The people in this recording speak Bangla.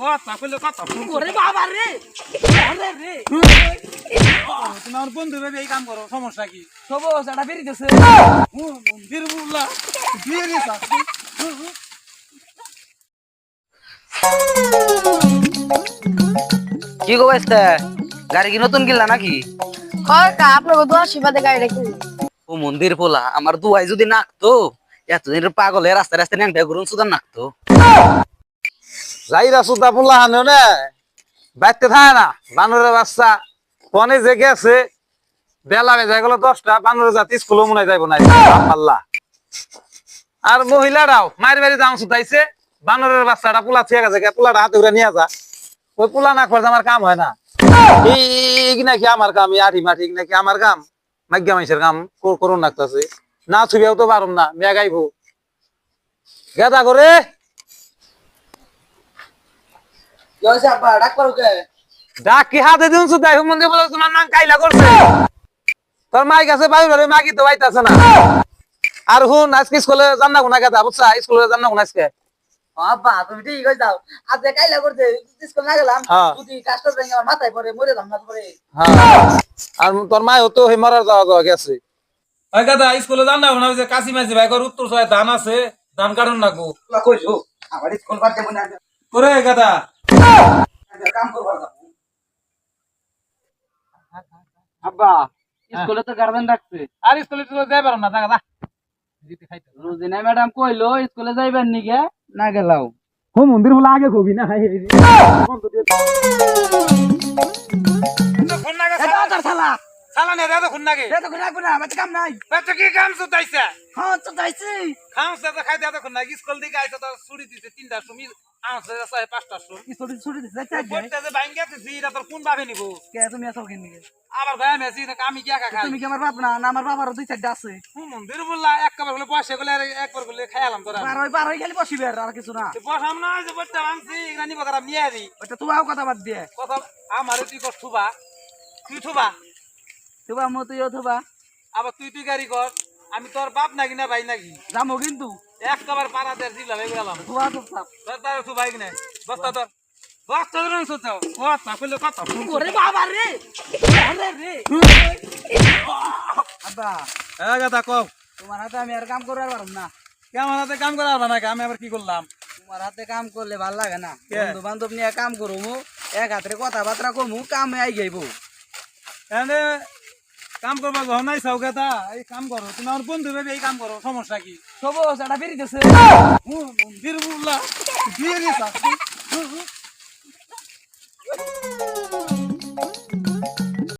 কথা কইলে কথা শুনছো ওরে বাবা রে। আরে রে। তুমি আমার বন্ধু ভেবে এই কাম করো সমস্যা কি? গো বাইস্তা? গাড়ি কি নতুন কিনলা নাকি? কাকা আপনাকে দোয়া শিবাদে গাড়ি রেখে। ও মন্দির পোলা আমার দুয়াই যদি নাকতো এতদিন পাগলে রাস্তায় রাস্তায় ন্যাংটা করুন সুদান নাকতো। যাইরা সুদা পুল্লা হানো, নে? বাইতে থাকে না, বানরের বাচ্চা। ফোনে যে গেছে বেলা বেজা গেল দশটা, বানরের জাতি স্কুলে মনে যাইব না পাল্লা আর মহিলারাও, মায়ের বাড়ি দাম সুতাইছে বানরের বাচ্চাটা পোলা ঠিক আছে পোলাটা হাতে করে নিয়ে যা। ওই পোলা না করতে আমার কাম হয় না। ঠিক নাকি আমার কাম, এই আঠি মাঠি নাকি আমার কাম? মাগ্যা মানুষের কাম কর- করুন লাগতেছে। না ছবিও তো পারুম না, মেয়া গাইব। গেদা করে আব্বা ডাক কে ডাক কি হাতে দিন সুদাই মন্দির বলে তোমার নাম কাইলা করছে তোর মাই কাছে বাইরে বাড়ি মাগি তো বাইতাছে না আর হুন আজকে স্কুলে জান না কোনা কথা বুঝছা স্কুলে জান না কোনা আজকে আব্বা তুমি ঠিক কই দাও আজ কাইলা করতে স্কুল না গেলাম। যদি কাষ্ট ভেঙে আমার মাথায় পড়ে মরে দাম না পড়ে আর তোর মাই তো হে মরার যাওয়া যাওয়া গেছে ওই কথা স্কুলে জান না ওই যে কাশি মাঝি ভাই কর উত্তর ধান আছে ধান কাটুন না গো কইছো আমার স্কুল বাদ দেব না করে কথা আব্বা স্কুলে তো গার্জেন ডাকছে। আর স্কুলে তো যাই পারো না জায়গা রোজিনা ম্যাডাম কইলো স্কুলে যাইবেন নিকে না গেলাও। ও মন্দির বলে আগে কবি না? ফোন না গেছে সালা নে দাদা নাগে এটা কোন রাখব না আমার কাম নাই। বেটা কি কাম সুতাইছে হ্যাঁ যাইছি খামছে তো খাই দাদা ফোন নাগে স্কুল দিকে আইছে তো ছুটি দিছে তিনটা সময় আনছে সাড়ে পাঁচটার সময় স্কুল ছুটি দিছে? যাইতে বইটা যে বাইঙ্গা দিছি এটা তোর কোন ভাবে নিব? কে তুমি আসো কেন নিকে আবার ভাই আমি আছি না আমি কি একা খাই? তুমি কি আমার বাপ না? না আমার বাবার দুই চারটা আছে। হুম, মন্দির বললা এক কাবার বলে পয়সা গুলো আর একবার বলে খাইলাম তোরা। বার ওই বার ওই খালি বসিবে আর আর কিছু না। বসাম না যে বইটা ভাঙছি তারা নিয়ে দি। ওটা তোমাও কথা বাদ দিয়ে কথা আমার তুই কর থুবা তুই থুবা তোমা মো তুই অথবা আবার তুই তুই গাড়ি কর আমি তোর বাপ নাকি না ভাই নাকি? যাব কিন্তু। এক কাবার পাড়া দেড় দিলাম এগুলাম ধোয়া তো সাপ তোর তার থুবা কিনে বস্তা তোর বস্তা ধরে সোচাও কথা কইলে কথা শুন ওরে বাবা রে! আরে রে! আব্বা। হ্যাঁ কথা কও। তোমার হাতে আমি আর কাম করবার পারব না। কেমন হাতে কাম করা হবে নাকি? আমি আবার কি করলাম? তোমার হাতে কাম করলে ভালো লাগে না? বন্ধু বান্ধব নিয়ে কাম করব এক হাতে কথাবার্তা কমু কামে আই যাইব এনে কাম করবা যখন নাই চাও কথা এই কাম করো তুমি আমার বন্ধু ভেবে এই কাম করো সমস্যা কি? সব এটা বেরিতেছে ও মন্দির বললা দিয়ে দিস